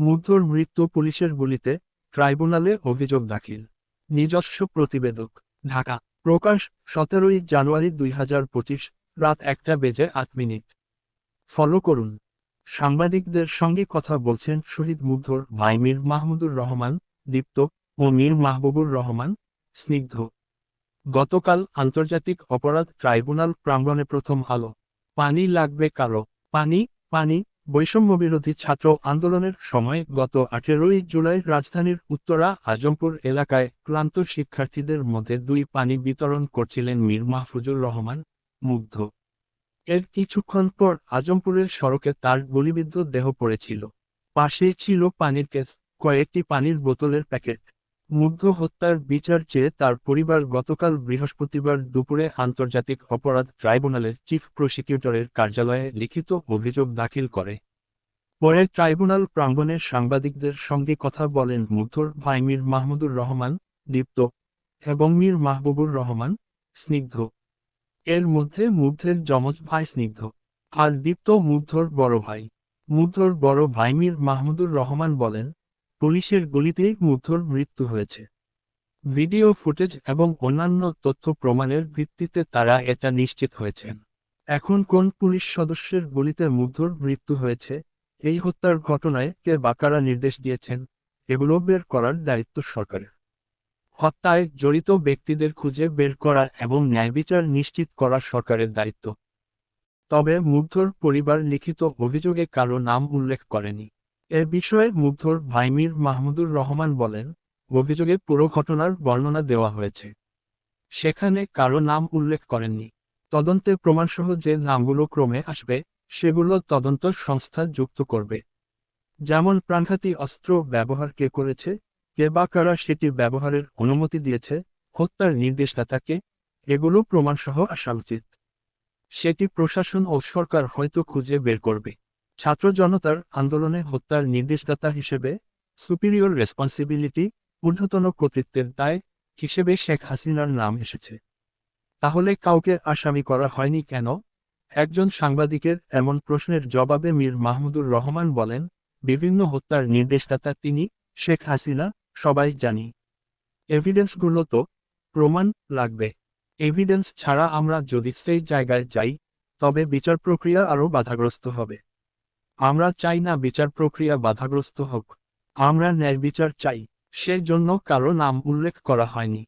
মুগ্ধর মৃত্যু পুলিশের গুলিতে ট্রাইব্যুনালে অভিযোগ দাখিল। নিজস্ব প্রতিবেদক, ঢাকা। প্রকাশ, সতেরোই জানুয়ারি দুই হাজার পঁচিশ, রাত একটা বেজে আট মিনিট। ফলো করুন। সাংবাদিকদের সঙ্গে কথা বলছেন শহীদ মুগ্ধর ভাই মীর মাহমুদুর রহমান, দীপ্ত, ও মীর মাহবুবুর রহমান, স্নিগ্ধ। গতকাল আন্তর্জাতিক অপরাধ ট্রাইব্যুনাল প্রাঙ্গণে প্রথম আলো। পানি লাগবে কারও? পানি? পানি? বৈষম্য বিরোধী ছাত্র আন্দোলনের সময় গত আঠেরোই জুলাই রাজধানীর উত্তরা আজমপুর এলাকায় ক্লান্ত শিক্ষার্থীদের মধ্যে দুই পানি বিতরণ করছিলেন মীর মাহফুজুর রহমান, মুগ্ধ। এর কিছুক্ষণ পর আজমপুরের সড়কে তার গুলিবিদ্ধ দেহ পড়েছিল। পাশেই ছিল পানির কেস, কয়েকটি পানির বোতলের প্যাকেট। মুগ্ধ হত্যার বিচার চেয়ে তার পরিবার গতকাল বৃহস্পতিবার দুপুরে আন্তর্জাতিক অপরাধ ট্রাইব্যুনালের চিফ প্রসিকিউটরের কার্যালয়ে লিখিত অভিযোগ দাখিল করে। পরে ট্রাইব্যুনাল প্রাঙ্গণে সাংবাদিকদের সঙ্গে কথা বলেন মুগ্ধর ভাই মীর মাহমুদুর রহমান, দীপ্ত, এবং মীর মাহবুবুর রহমান, স্নিগ্ধ। এর মধ্যে মুগ্ধের যমজ ভাই স্নিগ্ধ আর দীপ্ত মুগ্ধর বড় ভাই। মুগ্ধর বড় ভাই মীর মাহমুদুর রহমান বলেন পুলিশের গুলিতেই মুগ্ধর মৃত্যু হয়েছে। ভিডিও ফুটেজ এবং অন্যান্য তথ্য প্রমাণের ভিত্তিতে তারা এটা নিশ্চিত হয়েছেন। এখন কোন পুলিশ সদস্যের গুলিতে মুগ্ধর মৃত্যু হয়েছে, এই হত্যার ঘটনায় কে বাকারা নির্দেশ দিয়েছেন, এগুলো বের করার দায়িত্ব সরকারের। হত্যায় জড়িত ব্যক্তিদের খুঁজে বের করা এবং ন্যায়বিচার নিশ্চিত করা সরকারের দায়িত্ব। তবে মুগ্ধর পরিবার লিখিত অভিযোগে কারও নাম উল্লেখ করেনি। এ বিষয়ে মুগ্ধর ভাইমির মাহমুদুর রহমান বলেন, অভিযোগে পুরো ঘটনার বর্ণনা দেওয়া হয়েছে। সেখানে কারও নাম উল্লেখ করেননি। তদন্তে প্রমাণসহ যে নামগুলো ক্রমে আসবে, সেগুলো তদন্ত সংস্থা যুক্ত করবে। যেমন প্রাণঘাতী অস্ত্র ব্যবহার কে করেছে, কে বা কারা সেটি ব্যবহারের অনুমতি দিয়েছে, হত্যার নির্দেশদাতাকে, এগুলো প্রমাণসহ আসা উচিত। সেটি প্রশাসন ও সরকার হয়তো খুঁজে বের করবে। ছাত্র জনতার আন্দোলনে হত্যার নির্দেশদাতা হিসেবে সুপিরিয়র রেসপন্সিবিলিটি ঊর্ধ্বতন কর্তৃত্বের দায় হিসেবে শেখ হাসিনার নাম এসেছে। তাহলে কাউকে আসামি করা হয়নি কেন? একজন সাংবাদিকের এমন প্রশ্নের জবাবে মীর মাহমুদুর রহমান বলেন, বিভিন্ন হত্যার নির্দেশদাতা তিনি, শেখ হাসিনা, সবাই জানি। এভিডেন্সগুলো তো প্রমাণ লাগবে। এভিডেন্স ছাড়া আমরা যদি সেই জায়গায় যাই, তবে বিচার প্রক্রিয়া আরও বাধাগ্রস্ত হবে। আমরা চাই না বিচার প্রক্রিয়া বাধাগ্রস্ত হোক। আমরা ন্যায় বিচার চাই, সেজন্য কারও নাম উল্লেখ করা হয়নি।